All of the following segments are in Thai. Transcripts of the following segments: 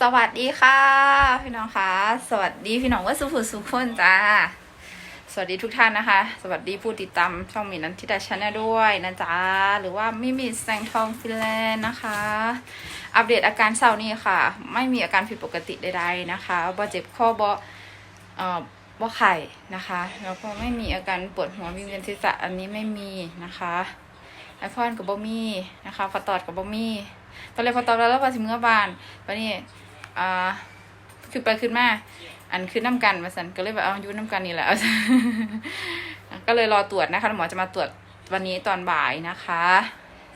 สวัสดีค่ะ พี่น้องคะสวัสดีพี่น้องว่าสุขุสุขคนจ้าสวัสดีทุกท่านนะคะ สวัสดีผู้ติดตามช่องมีนันทิดาชาแนลด้วยนะจ๊ะหรือว่ามิมิแสงทองฟินแลนด์นะคะ อัปเดตอาการเศร้านี่ค่ะ ไม่มีอาการผิดปกติใดๆนะคะบ่เจ็บข้อบ่เอ่อบ่ไข่นะคะแล้วก็ไม่มีอาการปวดหัววิงเวียนศีรษะอันนี้ไม่มีนะคะไอพอนกับบ่มีนะคะฟาตอดกับบ่มีตอนแรกฟาตอดแล้วแล้วพอสิเมื่อบานวันนี้ อ่าคือไปขึ้นมาอันคือน้ำกันมาสันก็เลยแบบเอายุน้ำกันนี่แหละก็เลยรอตรวจนะคะหมอจะมาตรวจวันนี้ตอนบ่ายนะคะ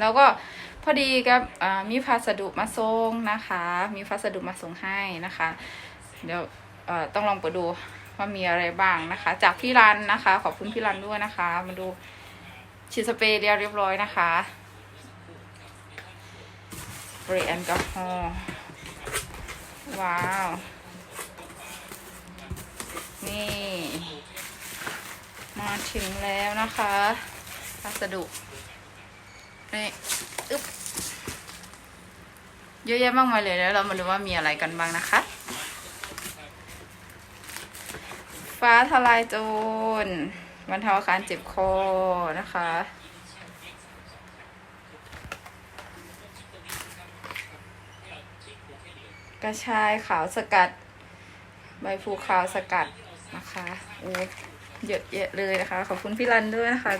แล้วก็พอดีกับมีพัสดุมาส่งนะคะ มีพัสดุมาส่งให้นะคะ เดี๋ยวต้องลองไปดูว่ามีอะไรบ้างนะคะ จากพี่รันนะคะ ขอบคุณพี่รันด้วยนะคะ มาดูฉีดสเปรย์เรียบร้อยนะคะเปรย์แอลกอฮอล์ ว้าว นี่ มาถึงแล้วนะคะพัสดุ นี่อึ๊บเยอะแยะมากมายเลยแล้วเรามาดูว่ามีอะไรกันบ้างนะคะ ฟ้าทลายโจรบรรเทาอาการเจ็บคอนะคะ กระชายขาวสกัด ใบพลูขาวสกัดนะคะโอ้เยอะแยะเลยนะคะ ขอบคุณพี่รันด้วยนะคะ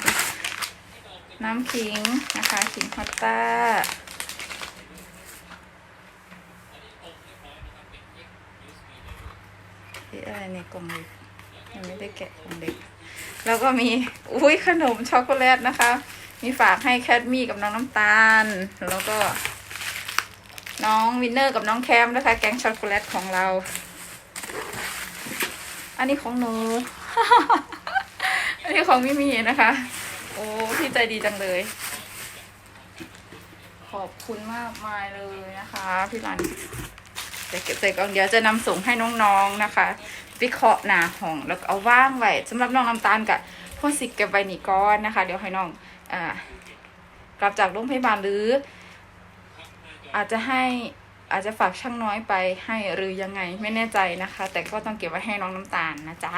น้ำขิงนะคะขิงฮอตต้าอะอะไรเนี่ยกล่องเล็กยังไม่ได้แกะกล่องเล็ก แล้วก็มีอุ้ยขนมช็อกโกแลตนะคะ มีฝากให้แคทมี่กับน้องน้ำตาล แล้วก็ น้องวินเนอร์กับน้องแคมนะคะ แกงช็อกโกแลตของเรา อันนี้ของหนู อันนี้ของมิมีนะคะ โอ้พี่ใจดีจังเลย ขอบคุณมากมายเลยนะคะ พี่รันจะเก็บใส่กล่องเดี๋ยวจะนำส่งให้น้องๆนะคะวิเคราะห์หนาห้องแล้วเอาว่างไว้สำหรับน้องน้ำตาลกับพ่อสิกเก็บไว้นี่ก้อนนะคะ เดี๋ยวให้น้องอ่ากลับจากโรงพยาบาลหรือ อาจจะให้อาจจะฝากช่างน้อยไปให้หรือยังไงไม่แน่ใจนะคะ แต่ก็ต้องเก็บไว้ให้น้องน้ำตาลนะจ๊ะ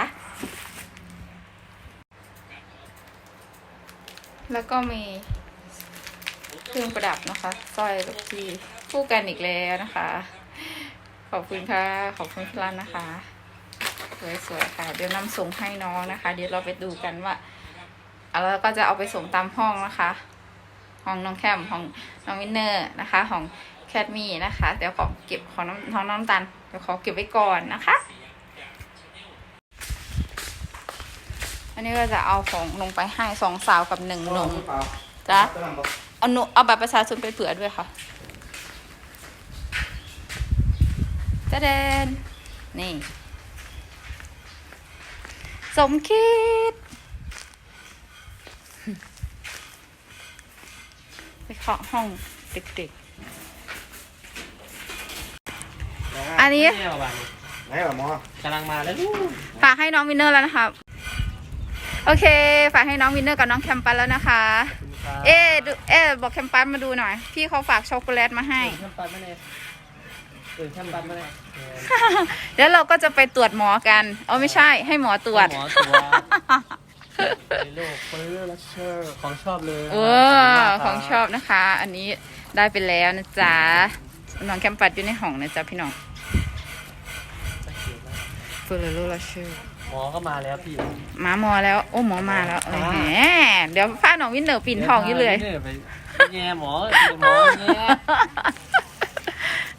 แล้วก็มีเครื่องประดับนะคะสร้อยกับที่คู่กันอีกแล้วนะคะ ขอบคุณค่ะ ขอบคุณพี่รันนะคะ สวยๆค่ะ เดี๋ยวนำส่งให้น้องนะคะ เดี๋ยวเราไปดูกันว่าแล้วก็จะเอาไปส่งตามห้องนะคะ ห้องน้องแคมห้องน้องวินเนอร์นะคะ ของแคทมี่นะคะ เดี๋ยวขอเก็บของน้ำของน้ำตาลเดี๋ยวขอเก็บไว้ก่อนนะคะอันนี้ก็จะเอาของลงไปให้สองสาวกับหนึ่งหนุ่มจ้ะเอาหนูเอาบัตรประชาชนไปเผื่อด้วยค่ะจะเดนนี่ สมคิด ไปเคาะห้องเด็กๆ อันนี้ไหนวะหมอกำลังมาแล้วฝากให้น้องวินเนอร์แล้วนะครับ โอเค ฝากให้น้องวินเนอร์กับน้องแคมปัสแล้วนะคะ เอ๊ะดูเอ๊ะบอกแคมปัสมาดูหน่อย พี่เขาฝากช็อกโกแลตมาให้ แคมปัสมาเลยเออแคมปัสมาเลยแล้วเราก็จะไปตรวจหมอกัน เออไม่ใช่ให้หมอตรวจ หมอตัว ในโลกเฟอร์ลัชเชอร์ของชอบเลยเออของชอบนะคะ อันนี้ได้ไปแล้วนะจ๊ะน้องแคมปัสอยู่ในห้องนะจ๊ะพี่น้องเฟอร์โรลาเชอร์หมอก็มาแล้วพี่หมาหมอแล้ว โอ้หมอมาแล้วเออแหมเดี๋ยวพาน้องวินเนอร์ปิ่นทองอยู่เลยไปแง่หมอหมอแง่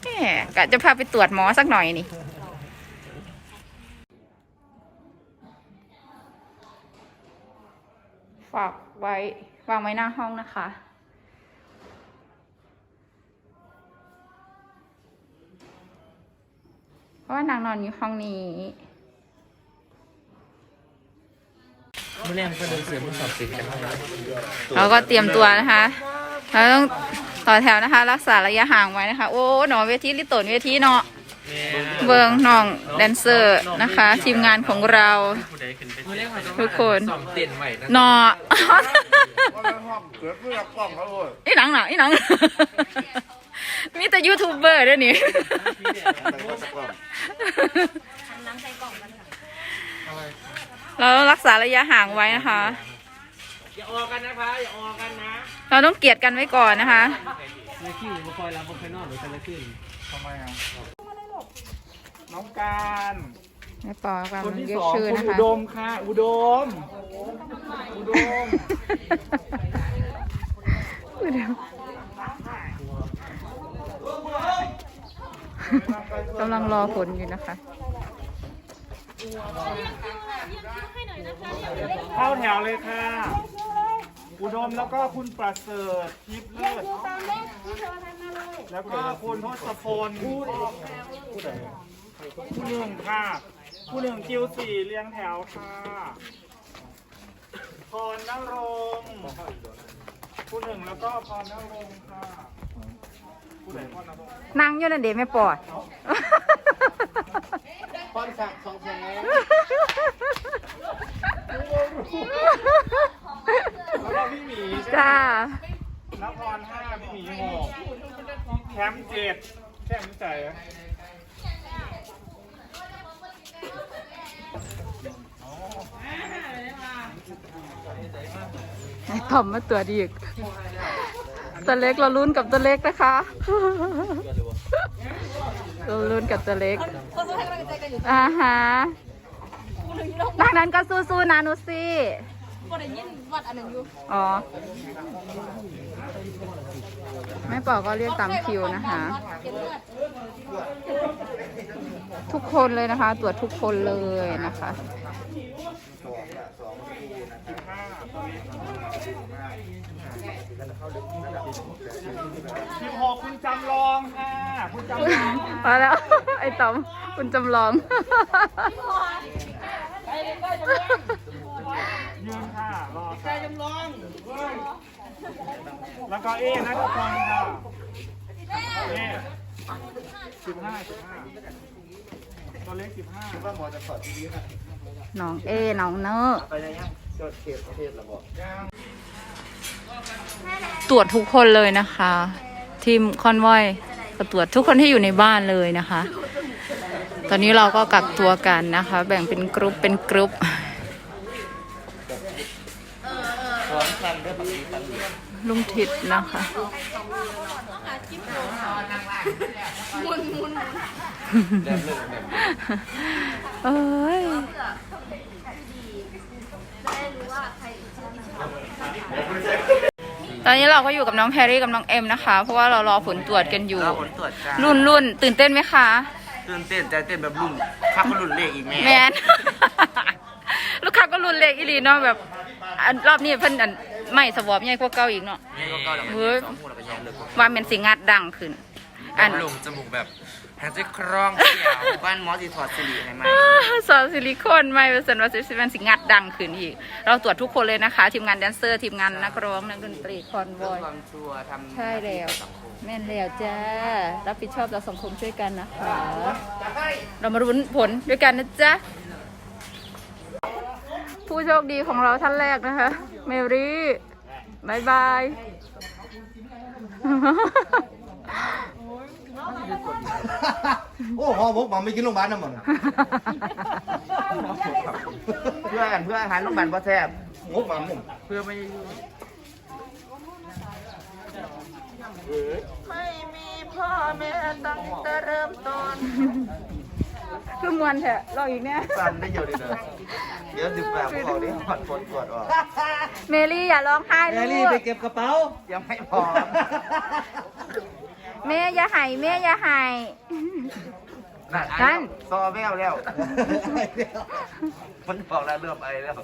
แหมกะจะพาไปตรวจหมอสักหน่อยนี่ ฝากไว้วางไว้หน้าห้องนะคะ เพราะว่านางนอนอยู่ห้องนี้ไม่เล่นก็เดินเสือมือสอบสิกันเราก็เตรียมตัวนะคะเราต้องต่อแถวนะคะ รักษาระยะห่างไว้นะคะ โอ้หนอเวทีลิโตนเวทีเนาะ เบิงน้องแดนเซอร์นะคะ ทีมงานของเราทุกคนสอบเต้นไหวนะเนาะว่าเป็นห้องเกิดเพื่อกล้องเขาเลยอีหนังหนังอีหนัง มีแต่ยูทูบเบอร์ด้วยนี่แต่ก็สักกล้องเราต้องรักษาระยะห่างไว้นะคะ อย่าออกกันนะคะอย่าออกกันนะ เราต้องเกลียดกันไว้ก่อนนะคะในขี้มาคอยรับมาคอยนอนหรือกันละขึ้นทำไมอะ น้องการไม่ปอกกันคนที่เรียสกองชื่อคุณนะอุคะ ดมค่ะ อุดม อุดมกำลังรอผลอยู่นะคะ เข้าแถวเลยค่ะ อุดมแล้วก็คุณประเสริฐทิพย์เลิศแล้วก็คุณทศพล ผู้ผู้ใดผู้หนึ่งค่ะ ผู้หนึ่งคิวสี่เรียงแถวค่ะพรนรงค์ผู้หนึ่งแล้วก็พรนรงค์ค่ะผู้ใดพรนรงค์นั่งอยู่นั่นเดี๋ยวไม่ปอด พรศักดิ์สองแสงแล้วก็พี่หมีใช่ไหมจ้านครห้าพี่หมีหกแคมป์เจ็ดแคมป์ใจอะ ไอ้ทอมมาตัวดีอีก ตัวเล็กเราลุ้นกับตัวเล็กนะคะ เราลุ้นกับตัวเล็กอ่าฮะดังนั้นก็สู้ๆนะนุซี่อ๋อไม่ปอก็เรียกตามคิวนะคะ ทุกคนเลยนะคะ ตรวจทุกคนเลยนะคะ สิบหกคุณจำลองค่ะคุณจำลองมาแล้ว ไอ้ต๋อมคุณจำลอง ยืนค่ะรอใจจำลอง แล้วก็เอ๊นะทุกคนค่ะเอ๊สิบห้าสิบห้าตัวเล็กสิบห้าว่าหมอจะขอทีนี้ค่ะ น้องเอน้องเนอร์ไปยังยังจดเขตประเทศระบอกยังตรวจทุกคนเลยนะคะ ทีมคอนวอยก็ตรวจทุกคนที่อยู่ในบ้านเลยนะคะ ตอนนี้เราก็กักตัวกันนะคะ แบ่งเป็นกรุ๊ปเป็นกรุ๊ปลุงทิดนะคะ เอ้ยตอนนี้เราก็อยู่กับน้องแพรรี่กับน้องเอ็มนะคะ เพราะว่าเรารอผลตรวจกันอยู่ เราผลตรวจจ้ารุ่นรุ่นตื่นเต้นไหมคะ ตื่นเต้นใจเต้นแบบรุ่นคักก็รุ่นเลขอีกแม่แมน ลูกค้าก็รุ่นเล็กอีหลีเนาะแบบอันรอบนี้เพิ่นอันไม่สวอปใหญ่กว่าเก่าอีกเนาะนี่ก็เก้าแล้วเฮ้ยสองพูดแล้วก็แย่เลยว่าเป็นสิงัดดังขึ้น อัน ลงจมูกแบบ แทนจะครองเสียวบ้านหมอสีถอดสิริให้ไหมสอนซิลิโคนไม่เป็นสันว่าสิมันสิงัดดังขึ้นอีก เราตรวจทุกคนเลยนะคะ ทีมงานแดนเซอร์ทีมงานนักร้องนักดนตรีคอนวเพื่ออย ความชัวร์ทำใช่แล้วแม่นแล้วจ้า รับผิดชอบต่อสังคมช่วยกันนะคะ เรามารุ้นผลด้วยกันนะจ๊ะ ผู้โชคดีของเราท่านแรกนะคะ เมรี่บายบาย โอ้หอมกมาไม่กินโรงพยาบาลนะมึงเพื่อกันเพื่ออาหารโรงพยาบาลพ่อแทบงกมามึงเพื่อไม่ไม่มีพ่อแม่ตั้งแต่เริ่มต้นคือมวนเถอะรออีกเนี่ยสั่นได้เยอะดีเลยเดี๋ยวสิบแบบพอดิผ่อนปวดปวดออกเมลี่อย่าร้องไห้ลูกกระเป๋ายังไม่พอ แม่อย่าใหายแม่อย่าใหาย นั่นนั่นซอแววแล้ว มันบอกแล้วเริ่มไอแล้ว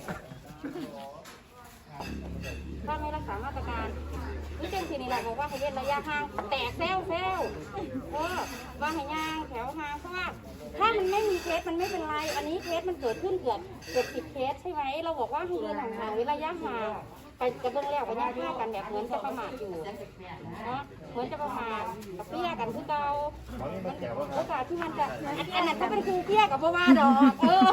ถ้าไม่รักษามาตรการนี่เจนทีนี่แหละบอกว่าให้เว้นระยะห่างแตกเซลเซลเออว่าให้ย่างแถวห่างเพราะว่าถ้ามันไม่มีเคสมันไม่เป็นไร อันนี้เคสมันเกิดขึ้นเกือบเกือบสิบเคสใช่ไหมเราบอกว่าให้ยืนห่างๆเว้นระยะห่าง ไปกระเบื้องแล้วก็ย่างห่ากันแบบเหมือนจะประมาทอยู่เนาะเหมือนจะประมาทกับเปี้ยกันคือเก่าโอกาสที่มันจะอันอันนั้นถ้าเป็นครูเปี้ยกับพ่อว่าดอกเออ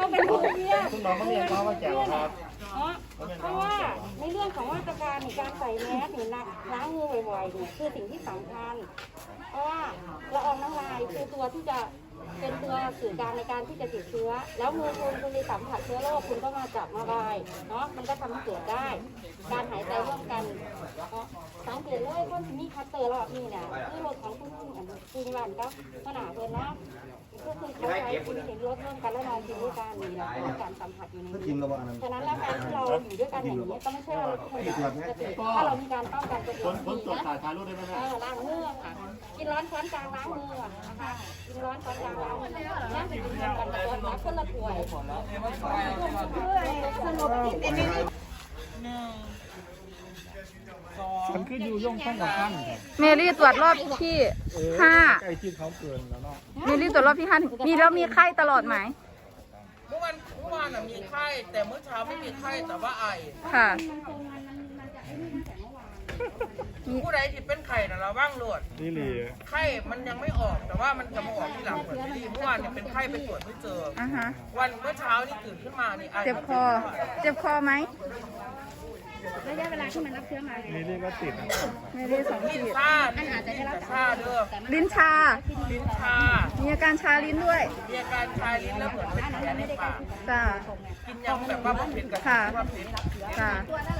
ก็เป็นครูเปี้ยคุณน้องก็เรียนเขาว่าแจ๋วครับเนาะเพราะว่าในเรื่องของมาตรการในการใส่แมสเนี่ยล้างมือบ่อยๆเนี่ยคือสิ่งที่สำคัญ เพราะว่าละอองน้ำลายคือตัวที่จะ เป็นตัวสื่อกลางในการที่จะติดเชื้อ แล้วมือคุณคุณไปสัมผัสเชื้อโรคคุณก็มาจับมาบายเนาะมันก็ทำให้เกิดได้ การหายใจร่วมกันเนาะสังเกตเลยคนที่มีคัตเตอร์รอบนี้เนี่ยคือรถของคุณคุณอันคุณวันก็ขนาดเพิ่นเนาะก็คือเขาใช้คุณเห็นรถร่วมกันแล้วนอนกินด้วยกันนี่แหละคือการสัมผัสอยู่ในนี้ฉะนั้นแล้วการที่เราอยู่ด้วยกันอย่างนี้ก็ไม่ใช่ว่าเราทุกคนจะปกติถ้าเรามีการป้องกันตัวเองดีนะเออล้างมือค่ะกินร้อนช้อนกลางล้างมือนะคะกินร้อนช้อนกลางล้างมือนั่งไปกินรวมกันกับรถนะคนละถ้วยสนุกกินเองมันคืออยู่ย่องข้างกับข้างเมลี่ตรวจรอบที่ห้าใกล้ที่เขาเกินแล้วเนาะเมลี่ตรวจรอบที่ห้ามีแล้วมีไข้ตลอดไหมเมื่อวันเมื่อวานน่ะมีไข้แต่เมื่อเช้าไม่มีไข้แต่ว่าไอค่ะ ผู้ใดที่เป็นไข้น่ะเราบ้างโหลดนี่หลีไข้มันยังไม่ออกแต่ว่ามันจะมาออกทีหลังเหมือนที่เมื่อวานเนี่ยเป็นไข้ไปตรวจไม่เจอ อะฮะ วันเมื่อเช้านี่ตื่นขึ้นมานี่ไอเจ็บคอ เจ็บคอไหมระยะเวลาที่มันรับเชื้อมานี่นี่ก็ติดนะเมลี่สองลิ้นขีดชาลิ้นจะชาเด้อลิ้นชา ลิ้นชามีอาการชาลิ้นด้วย มีอาการคลายลิ้นแล้วเหมือนเป็นแผลในปากจ้า กินยังแบบว่าบ่เผ็ดกับค่ะว่าเผ็ด จ้าแล้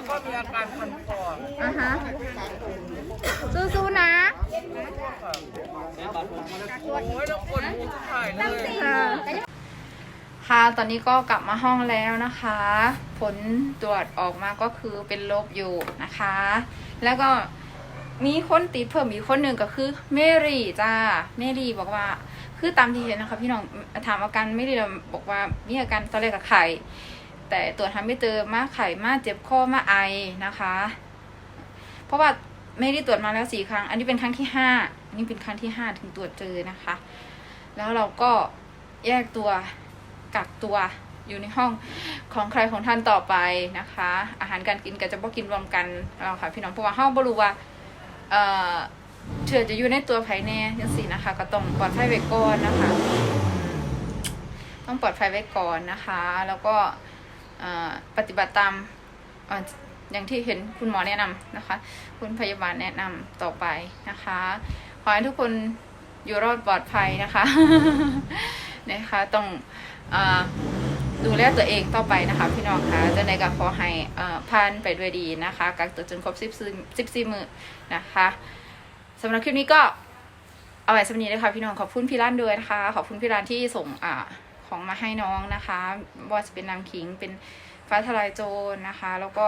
วก็มีอาการคันคออะฮะสู้ๆนะโอ้ยแล้วคนมูทุกถ่ายเลยค่ะค่ะตอนนี้ก็กลับมาห้องแล้วนะคะ ผลตรวจออกมาก็คือเป็นลบอยู่นะคะ แล้วก็มีคนติดเพิ่มอีกคนหนึ่งก็คือเมรี่จ้าเมรี่บอกว่า คือตามที่เห็นนะคะ พี่น้องถามอาการเมรี่เราบอกว่ามีอาการตอนแรกกับไข่ แต่ตรวจทำไม่เจอมาไข่มาเจ็บคอมาไอนะคะ เพราะว่าเมรี่ตรวจมาแล้วสี่ครั้ง อันนี้เป็นครั้งที่ห้าอันนี้เป็นครั้งที่ห้าถึงตรวจเจอนะคะ แล้วเราก็แยกตัวกักตัวอยู่ในห้องของใครของท่านต่อไปนะคะ อาหารการกินก็จะบ่กินรวมกันเราค่ะพี่น้องเพราะว่าห้องบรูว่าเอ่อเชื้อจะอยู่ในตัวภายในจังสี่นะคะ ก็ต้องปลอดภัยไว้ก่อนนะคะ ต้องปลอดภัยไว้ก่อนนะคะ แล้วก็ ปฏิบัติตามอย่างที่เห็นคุณหมอแนะนำนะคะ คุณพยาบาลแนะนำต่อไปนะคะ ขอให้ทุกคนอยู่รอดปลอดภัยนะคะนะคะต้องอดูแลตัวเองต่อไปนะคะ พี่น้องคะจะในกับขอให้ผ่านไปด้วยดีนะคะกักตัวจนครบ10 14มื้อนะคะสำหรับคลิปนี้ก็เอาไว้สำหรับนี้เลยค่ะพี่น้องขอบคุณพี่ร้านด้วยนะคะ ขอบคุณพี่ร้านที่ส่งอ่า ของมาให้น้องนะคะว่าจะเป็นน้ำขิงเป็นฟ้าทลายโจรนะคะ แล้วก็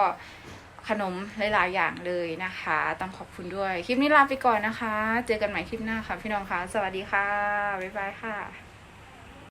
ขนมหลายๆอย่างเลยนะคะ ต้องขอบคุณด้วย คลิปนี้ลาไปก่อนนะคะ เจอกันใหม่คลิปหน้าค่ะพี่น้องคะสวัสดีค่ะ บ๊ายบายค่ะ